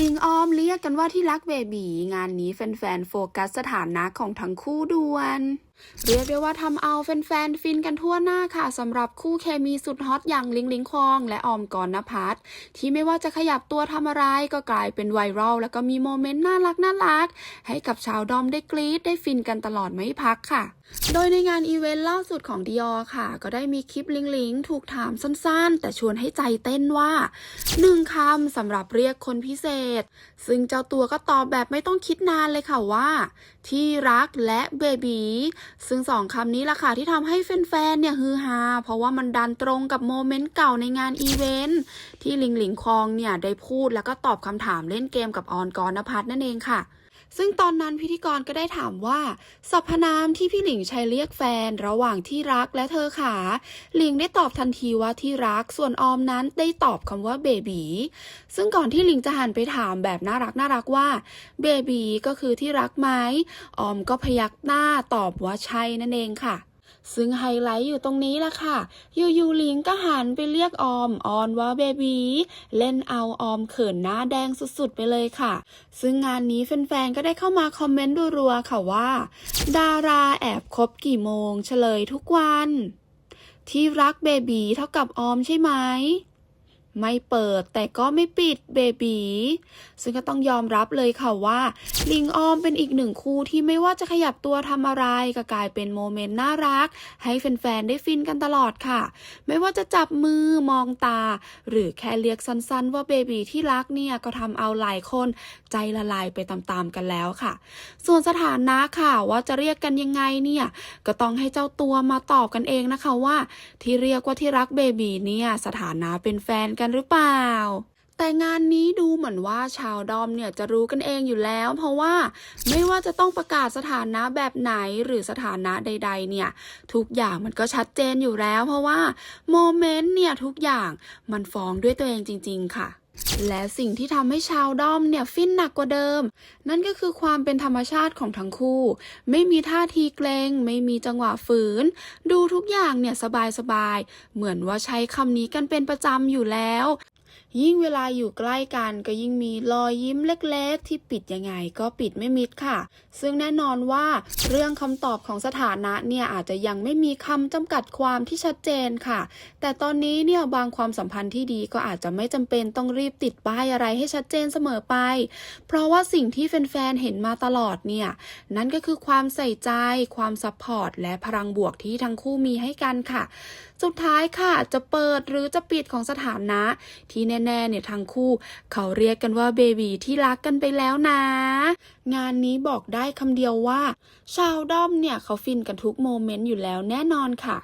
ลิงออมเรียกกันว่าที่รักเบบีงานนี้แฟนๆโฟกัสสถานะของทั้งคู่ด่วนเรียกได้ว่าทำเอาแฟนๆ ฟินกันทั่วหน้าค่ะสำหรับคู่เคมีสุดฮอตอย่างลิงลิงคอง และออมกรณพัฒน์ที่ไม่ว่าจะขยับตัวทำอะไรก็กลายเป็นไวรัลแล้วก็มีโมเมนต์น่ารักน่ารัก ให้กับชาวดอมได้กรี๊ดได้ฟินกันตลอดไม่พักค่ะ โดยในงานอีเวนต์ล่าสุดของดิออค่ะ ก็ได้มีคลิปลิงลิงถูกถามสั้นๆ แต่ชวนให้ใจเต้นว่าหนึ่งคำสำหรับเรียกคนพิเศษ ซึ่งเจ้าตัวก็ตอบแบบไม่ต้องคิดนานเลยค่ะว่าที่รักและเบบีซึ่งสองคำนี้ล่ะค่ะที่ทำให้แฟนๆ เนี่ยฮือฮา เพราะว่ามันดันตรงกับโมเมนต์เก่าในงานอีเวนต์ที่ลิงหลิงคองเนี่ยได้พูดแล้วก็ตอบคำถามเล่นเกมกับออนกรณพัฒน์นั่นเองค่ะ ซึ่งตอนนั้นพิธีกรก็ได้ถามว่าสรรพนามที่พี่หลิงใช้เรียกแฟนระหว่างที่รักและเธอขาหลิงได้ตอบทันทีว่าที่รักส่วนออมนั้นได้ตอบคำว่าเบบีซึ่งก่อนที่หลิงจะหันไปถามแบบน่ารักน่ารักว่าเบบีก็คือที่รักไหมออมก็พยักหน้าตอบว่าใช่นั่นเองค่ะ ซึ่งไฮไลท์อยู่ตรงนี้ละค่ะ ยูยูลิงก็หันไปเรียกออมออนว่าเบบีเล่นเอาออมเขินหน้าแดงสุดๆไปเลยค่ะ ซึ่งงานนี้แฟนๆก็ได้เข้ามาคอมเมนต์รัวๆค่ะว่า ดาราแอบคบกี่โมง เฉลยทุกวัน ที่รักเบบีเท่ากับออมใช่ไหม ไม่เปิดแต่ก็ไม่ปิดเบบีซึ่งก็ต้องยอมรับเลยค่ะว่า ลิงออมเป็นอีกหนึ่งคู่ที่ไม่ว่าจะขยับตัวทำอะไรก็กลายเป็นโมเมนต์น่ารัก ให้แฟนๆได้ฟินกันตลอดค่ะ ไม่ว่าจะจับมือมองตา หรือแค่เรียกสั้นๆ ว่าเบบีที่รักเนี่ยก็ทำเอาหลายคนใจละลายไปตามๆกันแล้วค่ะ ส่วนสถานะค่ะว่าจะเรียกกันยังไงเนี่ยก็ต้องให้เจ้าตัวมาตอบกันเองนะคะว่า ที่เรียกว่าที่รักเบบีเนี่ยสถานะเป็นแฟนกันหรือเปล่า แต่งานนี้ดูเหมือนว่าชาวดอมเนี่ยจะรู้กันเองอยู่แล้ว เพราะว่าไม่ว่าจะต้องประกาศสถานะแบบไหนหรือสถานะใด ๆ เนี่ย ทุกอย่างมันก็ชัดเจนอยู่แล้ว เพราะว่าโมเมนต์เนี่ยทุกอย่างมันฟ้องด้วยตัวเองจริง ๆ ค่ะ และสิ่งที่ทำให้ชาวด้อมเนี่ยฟินหนักกว่าเดิม นั่นก็คือความเป็นธรรมชาติของทั้งคู่ ไม่มีท่าทีเกรง ไม่มีจังหวะฝืน ดูทุกอย่างเนี่ยสบายๆ เหมือนว่าใช้คำนี้กันเป็นประจำอยู่แล้ว ยิ่งเวลาอยู่ใกล้กันก็ยิ่งมีรอยยิ้มเล็กๆ ที่ปิดยังไงก็ปิดไม่มิดค่ะ ซึ่งแน่นอนว่าเรื่องคำตอบของสถานะเนี่ยอาจจะยังไม่มีคำจำกัดความที่ชัดเจนค่ะ แต่ตอนนี้เนี่ยบางความสัมพันธ์ที่ดีก็อาจจะไม่จำเป็นต้องรีบติดป้ายอะไรให้ชัดเจนเสมอไป เพราะว่าสิ่งที่แฟนๆเห็นมาตลอดเนี่ยนั่นก็คือความใส่ใจ ความซัพพอร์ตและพลังบวกที่ทั้งคู่มีให้กันค่ะ สุดท้ายค่ะจะเปิดหรือจะปิดของสถานะที่แน่ๆเนี่ยทั้งคู่ เขาเรียกกันว่าเบบีที่รักกันไปแล้วนะ งานนี้บอกได้คำเดียวว่า ชาวด้อมเนี่ยเขาฟินกันทุกโมเมนต์อยู่แล้วแน่นอนค่ะ